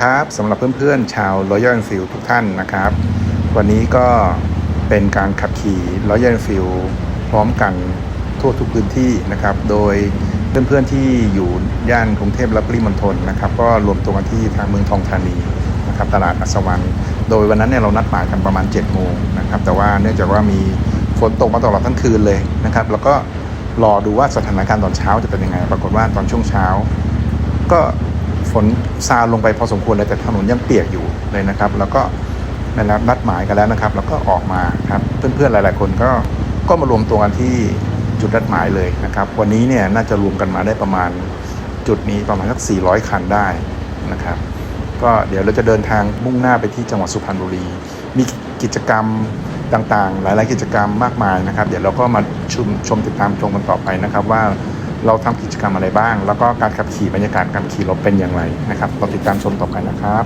ครับสำหรับเพื่อนๆ ชาว Royal Enfield ทุกท่านนะครับ วันนี้ก็เป็นการขับขี่ Royal Enfield พร้อมกันทั่วทุกพื้นที่นะครับ โดยเพื่อนๆที่อยู่ย่านกรุงเทพและปริมณฑลนะครับ ก็รวมตัวกันที่ทางเมืองทองธานีนะครับตลาดอัศวรรณโดยวันนั้นเนี่ยเรานัดหมายกันประมาณ7โมงนะครับ แต่ว่าเนื่องจากว่ามีฝนตกมาตลอดทั้งคืนเลยนะครับ แล้วก็รอดูว่าสถานการณ์ตอนเช้าจะเป็นยังไง ปรากฏว่าตอนช่วงเช้า ก็ นซาลงไปพอสมควรเลยแต่ถนนยังเปียกอยู่เลยนะครับ แล้วก็ได้รับนัดหมายกันแล้วนะครับ แล้วก็ออกมาครับเพื่อนๆหลาย ๆ คนก็ก็มารวมตัวกันที่จุดนัดหมายเลยนะครับ วันนี้เนี่ยน่าจะรวมกันมาได้ประมาณจุดนี้ประมาณสัก 400 คันได้นะครับ ก็เดี๋ยวเราจะเดินทางมุ่งหน้าไปที่จังหวัดสุพรรณบุรี มีกิจกรรมต่างๆ หลาย ๆ กิจกรรมมากมายนะครับ เดี๋ยวเราก็มาชมชมติดตามชมกันต่อไปนะครับว่า เราทำกิจกรรมอะไรบ้าง แล้วก็การขับขี่บรรยากาศการขี่รถเป็นอย่างไรนะครับเราติดตามชมต่อไปนะครับ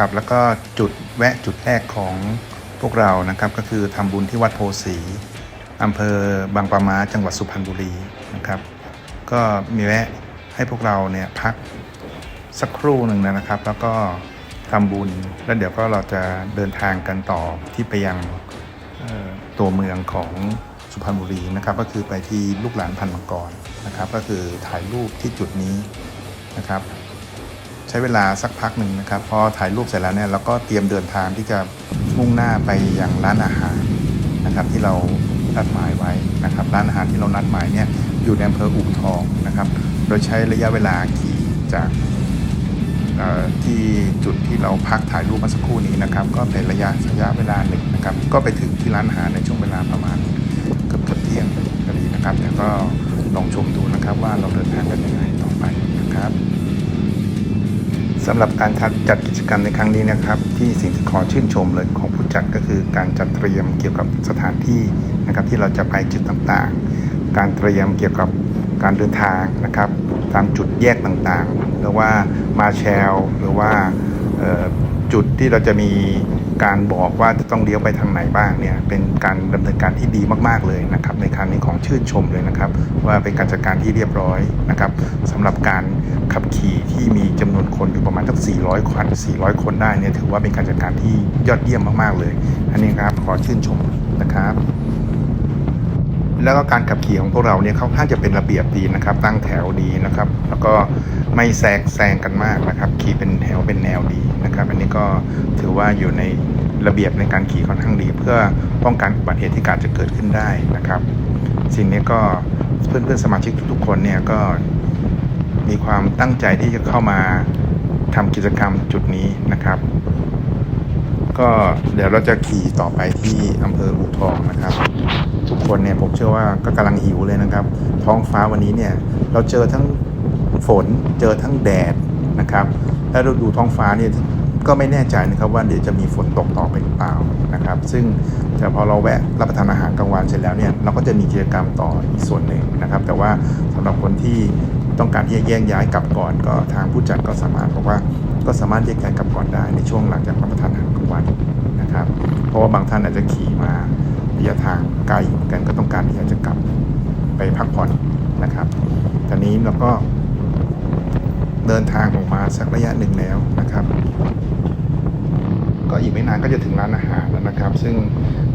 ครับ แล้วก็จุดแวะจุดแรกของพวกเรานะครับก็คือทำบุญที่วัดโพสีอำเภอบางปะมาจังหวัดสุพรรณบุรีนะครับ ก็มีแวะให้พวกเราเนี่ยพักสักครู่หนึ่งนะครับ แล้วก็ทำบุญแล้วเดี๋ยวก็เราจะเดินทางกันต่อที่ไปยังตัวเมืองของสุพรรณบุรีนะครับ ก็คือไปที่ลูกหลานพันมังกรนะครับ ก็คือถ่ายรูปที่จุดนี้นะครับ ใช้เวลาสักพักหนึ่งนะครับพอถ่ายรูปเสร็จแล้วเนี่ยเราก็เตรียมเดินทางที่จะมุ่งหน้าไปยังร้านอาหารนะครับที่เรานัดหมายไว้นะครับร้านอาหารที่เรานัดหมายเนี่ยอยู่ในอำเภออู่ทองนะครับ โดยใช้ระยะเวลาขี่จากที่จุดที่เราพักถ่ายรูปมื่อสักครู่นี้นะครับ ก็เป็นระยะระยะเวลาหนึ่งนะครับ ก็ไปถึงที่ร้านอาหารในช่วงเวลาประมาณเกือบเกือบเที่ยงพอดีนะครับแต่ก็ลองชมดูนะครับว่าเราเดินทางกันยังไงต่อไปนะครับ สำหรับการจัดกิจกรรมในครั้งนี้นะครับ ที่สิ่งที่ขอชื่นชมเลยของผู้จัดก็คือการจัดเตรียมเกี่ยวกับสถานที่นะครับ ที่เราจะไปจุดต่างๆ การเตรียมเกี่ยวกับการเดินทางนะครับ ตามจุดแยกต่างๆ หรือว่ามาแชลหรือว่า จุดที่เราจะมีการบอกว่าจะต้องเลี้ยวไปทางไหนบ้างเนี่ยเป็นการดำเนินการที่ดีมากๆเลยนะครับ ในครั้งนี้ของชื่นชมเลยนะครับ ว่าเป็นการจัดการที่เรียบร้อยนะครับสำหรับการขับขี่ที่มีจำนวนคนอยู่ประมาณสัก400 คน 400 คนได้เนี่ยถือว่าเป็นการจัดการที่ยอดเยี่ยมมากๆเลย อันนี้ครับขอชื่นชมนะครับแล้วก็การขับขี่ของพวกเราเนี่ยค่อนข้างจะเป็นระเบียบดีนะครับ ตั้งแถวดีนะครับ แล้วก็ ไม่แซงแซงกันมากนะครับ ขี่เป็นแถวเป็นแนวดีนะครับ อันนี้ก็ถือว่าอยู่ในระเบียบในการขี่ค่อนข้างดี เพื่อป้องกันอุบัติเหตุที่อาจจะเกิดขึ้นได้นะครับ สิ่งนี้ก็เพื่อนๆสมาชิกทุกๆคนเนี่ยก็มีความตั้งใจที่จะเข้ามาทำกิจกรรมจุดนี้นะครับ ก็เดี๋ยวเราจะขี่ต่อไปที่อำเภออู่ทองนะครับ ทุกคนเนี่ยผมเชื่อว่าก็กำลังหิวเลยนะครับ ท้องฟ้าวันนี้เนี่ย เราเจอทั้ง ฝนเจอทั้งแดดนะครับแล้วเราดูท้องฟ้าเนี่ยก็ไม่แน่ใจนะครับว่าเดี๋ยวจะมีฝนตกต่อไปหรือเปล่านะครับ ซึ่งแต่พอเราแวะรับประทานอาหารกลางวันเสร็จแล้วเนี่ยเราก็จะมีกิจกรรมต่ออีกส่วนหนึ่งนะครับ แต่ว่าสำหรับคนที่ต้องการที่จะแยกย้ายกลับก่อน ก็ทางผู้จัดก็สามารถบอกว่าก็สามารถแยกย้ายกลับก่อนได้ในช่วงหลังจากรับประทานอาหารกลางวันนะครับ เพราะว่าบางท่านอาจจะขี่มาระยะทางไกลกันก็ต้องการที่อยากจะกลับไปพักผ่อนนะครับตอนนี้เราก็ เดินทางออกมาสักระยะหนึ่งแล้วนะครับ ก็อีกไม่นานก็จะถึงร้านอาหารแล้วนะครับ ซึ่ง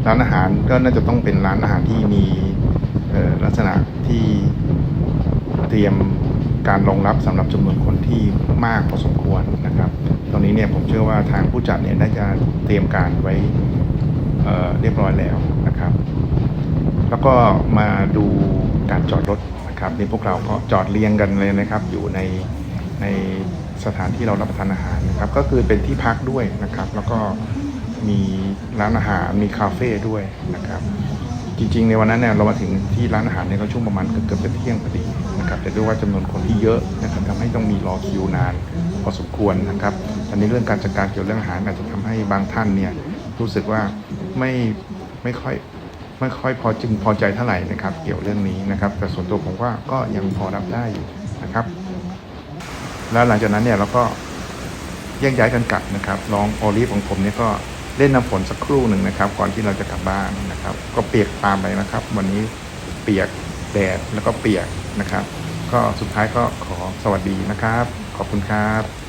ร้านอาหารก็น่าจะต้องเป็นร้านอาหารที่มีลักษณะที่เตรียมการรองรับสำหรับจำนวนคนที่มากพอสมควรนะครับ ตอนนี้เนี่ยผมเชื่อว่าทางผู้จัดเนี่ยน่าจะเตรียมการไว้เเรียบร้อยแล้วนะครับ แล้วก็มาดูการจอดรถ นะครับนี่พวกเราก็จอดเรียงกันเลยนะครับ อยู่ในในสถานที่เรารับประทานอาหารนะครับ ก็คือเป็นที่พักด้วยนะครับ แล้วก็มีร้านอาหารมีคาเฟ่ด้วยนะครับ จริงๆ ในวันนั้นเนี่ยเรามาถึงที่ร้านอาหารเนี่ยก็ช่วงประมาณเกือบจะเที่ยงพอดีนะครับแต่ด้วยว่าจำนวนคนที่เยอะนะครับทำให้ต้องมีรอคิวนานพอสมควรนะครับอันนี้เรื่องการจัดการเกี่ยวเรื่องอาหารอาจจะทำให้บางท่านเนี่ยรู้สึกว่าไม่ไม่ค่อย ไม่ค่อยพอจึงพอใจเท่าไหร่นะครับ เกี่ยวเรื่องนี้นะครับ แต่ส่วนตัวผมว่าก็ยังพอรับได้อยู่นะครับ แล้วหลังจากนั้นเนี่ยเราก็แยกย้ายกันกลับนะครับน้องโอลิฟของผมเนี่ยก็เล่นน้ำฝนสักครู่หนึ่งนะครับ ก่อนที่เราจะกลับบ้านนะครับ ก็เปียกตามไปนะครับ วันนี้เปียกแดดแล้วก็เปียกนะครับ ก็สุดท้ายก็ขอสวัสดีนะครับ ขอบคุณครับ